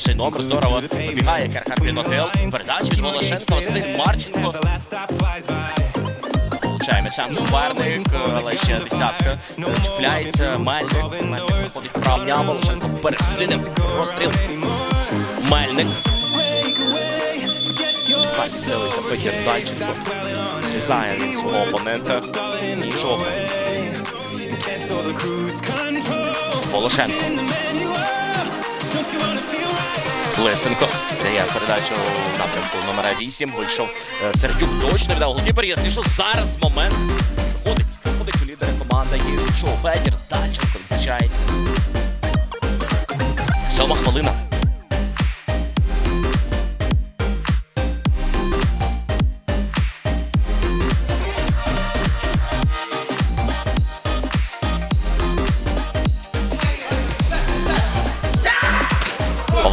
Шином здорово вибігає Керхарбін Отел. Передача з Волошенко, Василь Марченко. Получаємо м'ячам суперник, але ще десятка. Чіпляється Мельник. Мельник проходить правня, Волошенко переслідив. Розстріл. Мельник. Бачить, селиться Федір Дальченко. Зрізає свого опонента. І control. Волошенко. Лисенко дає передачу напрямку номера 8. Вийшов е, Сердюк точно віддав голкіпер. Що, зараз момент ходить. Ходить у лідера команда. Якщо що, Федір Дальченко відзначається. Сьома хвилина.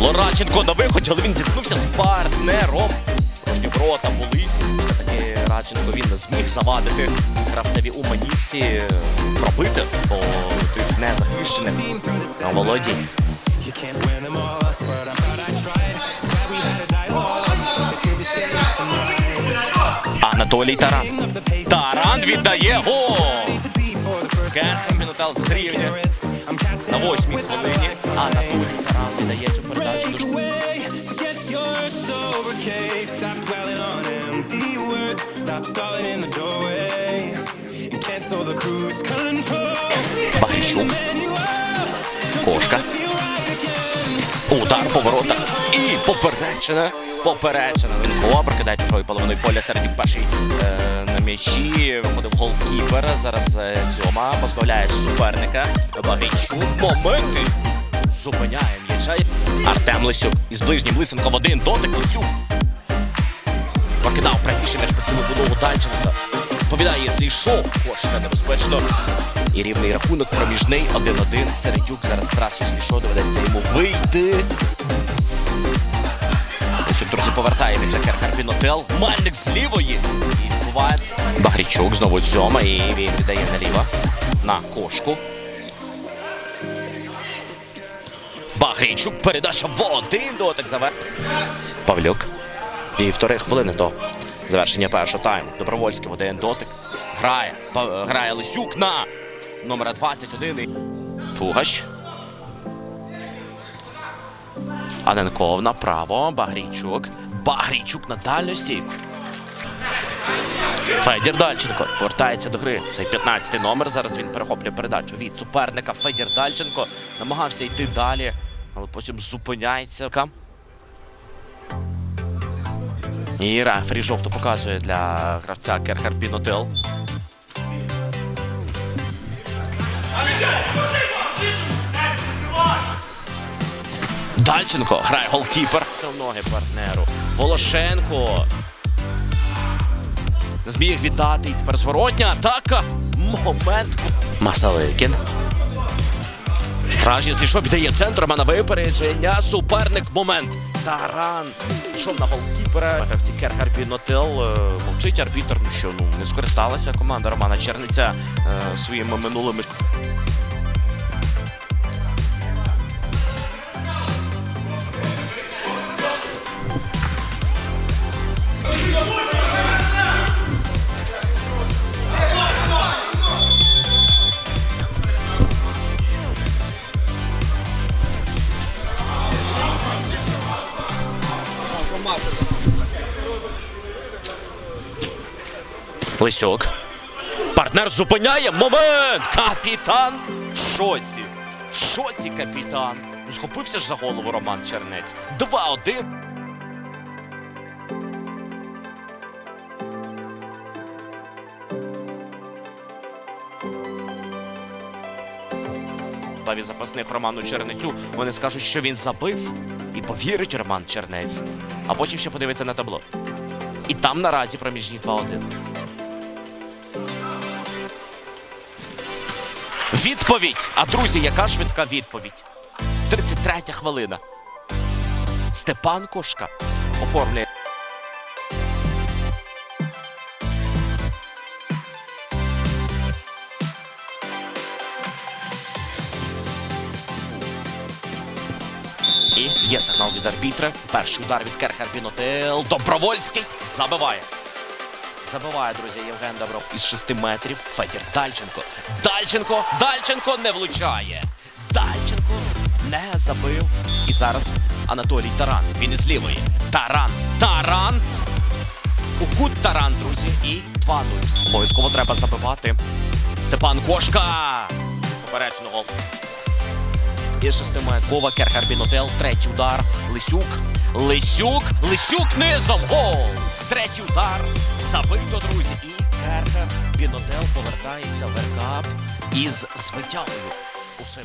Павло Радченко на виході, але він зіткнувся з партнером. Трошки в рота були. Все-таки Радченко він зміг завадити гравцеві уманісті пробити по тих незахищених на Володі. You can't win them all, but I thought I tried. Glad we had a dialogue. It's good to share it from mine. Анатолій Таран. Таран віддає гол! Керхен Мінотел на восьмій хвилині. Анатолій Таран empty words. Stop stalling in the doorway. And cancel the cruise control. Багрічук. Кошка. Удар по воротах. І поперечина. Поперечина. Він прокидає чужої половиною поля серед перший е, на м'ячі. Виходив голкіпер. Зараз е, Дзьома позбавляє суперника. Багрійчук. Моменти. Зупиняє м'яча. Артем Лисюк із ближнім Лисенко в один дотик. Лисюк. Прокидав правіше м'яч по цілу було Дальченка. Йшов, кошка небезпечно. І рівний рахунок проміжний 1-1. Середюк зараз раз, якщо доведеться йому вийти. Лисюк, друзі, повертає від Карпінотел. Мальник з лівої. І відбуває. Багрічук знову сьома. І він віддає наліво. На кошку. Багрійчук, передача в один дотик завер. Павлюк. Півтори хвилини до завершення першого тайму. Добровольський один дотик. Грає. Грає Лисюк на номера 21. І Пугач. Аненков направо. Багрійчук. Багрійчук на дальню стійку. Федір Дальченко повертається до гри. Цей 15-й номер. Зараз він перехоплює передачу від суперника. Федір Дальченко намагався йти далі, але потім зупиняється. І рефері жовто показує для гравця Керхер Пінотел. Дальченко грає голкіпер. В ноги партнеру. Волошенко. Зміг віддати. І тепер зворотня атака. Момент. Масаликін. Стражі зійшов, віддає центром, а на випередження. Суперник момент. Таран. Пішов на голкіпера. Гравці Керхар Пінотел. е, Мовчить арбітер. Ну що, ну не скористалася команда Романа Черниця е, своїми минулими. Лисюк. Партнер зупиняє. Момент! Капітан в шоці. В шоці капітан. Схопився ж за голову Роман Чернець. 2-1. Лаві запасних Роману Чернецю. Вони скажуть, що він забив. І повірить Роман Чернець. А потім ще подивиться на табло. І там наразі проміжні 2-1. Відповідь! А друзі, яка швидка відповідь? 33 хвилина. Степан Кошка оформлює. І Є сигнал від арбітра. Перший удар від Керхер Бінотел. Добровольський забиває. Забиває, друзі, Євген Давров із 6 метрів. Федір Дальченко. Дальченко! Дальченко не влучає. Дальченко не забив. І зараз Анатолій Таран. Він із лівої. Таран. Таран. У кут Таран, друзі. І 2-0. Обов'язково треба забивати. Степан Кошка. Поперечний гол. Із шестиметкова Керхер Бінотел. Третій удар. Лисюк. Лисюк. Лисюк низом. Гол. Третій удар. Забито, друзі. І Керхер Бінотел повертається в веркап із звитягою. Усим.